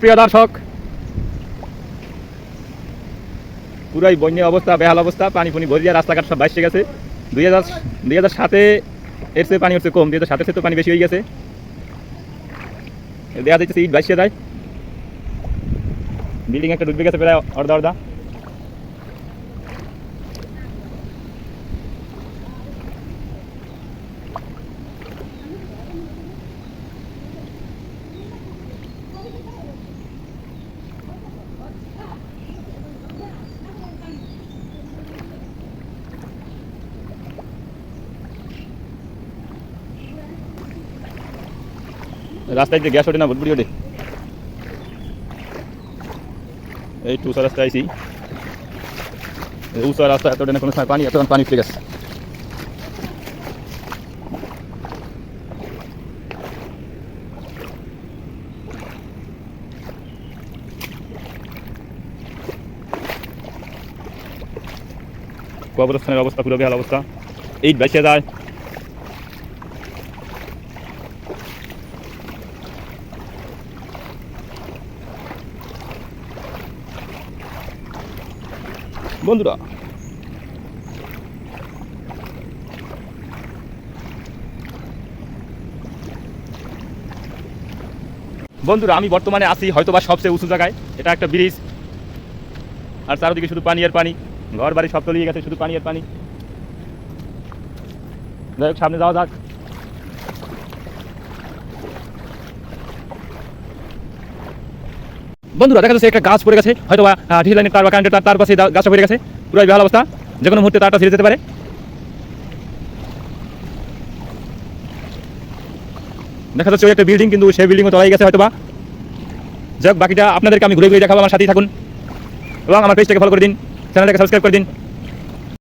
প্রিয় দর্শক, পুরাই বন্যা অবস্থা, বেহাল অবস্থা, পানি পুনি ভরিয়া রাস্তাঘাট সব বাইসে গেছে। দুই হাজার দুই হাজার সাতে এর চেয়ে পানি হচ্ছে কম, দুই হাজার সাতের তো পানি বেশি হয়ে গেছে। দেখা যাচ্ছে ইট বাইসে যায়। বিল্ডিং একটা ডুবে গেছে প্রায় অর্ধা অর্ধা রাস্তায় যে গ্যাস ওঠে না ভুটভুটি ওঠে। এই টুসা রাস্তায় আইসি উঁচা রাস্তা এত না কোনো সময় পানি এত পানি উঠে গেছে। কবরস্থানের অবস্থা, পুরো বেহাল অবস্থা। এইট বাইশে যায়। বন্ধুরা। বন্ধুরা, আমি বর্তমানে আছি হয়তো বা সবচেয়ে উঁচু জায়গায়। এটা একটা ব্রিজ। আর চারদিকে শুধু পানি আর পানি। ঘর বাড়ি সব তলিয়ে গেছে, শুধু পানি আর পানি। যাই হোক, সামনে যাওয়া যাক। বন্ধুরা, দেখা যাচ্ছে একটা গাছ পড়ে গেছে। হয়তো বা লাইনের তার বা কারেন্টের তার তার পাশে গাছ গাছটা পড়ে গেছে। পুরো বেহাল অবস্থা। যে কোনো মুহূর্তে তারটা ছিঁড়ে যেতে পারে। দেখা যাচ্ছে ওই একটা বিল্ডিং কিন্তু সেই বিল্ডিংও তলাই গেছে হয়তো বা যাক, বাকিটা আপনাদেরকে আমি ঘুরে ঘুরে দেখাবো। আমার সাথেই থাকুন। এবং আমার পেজটাকে ফলো করে দিন। চ্যানেলটাকে সাবস্ক্রাইব করে দিন।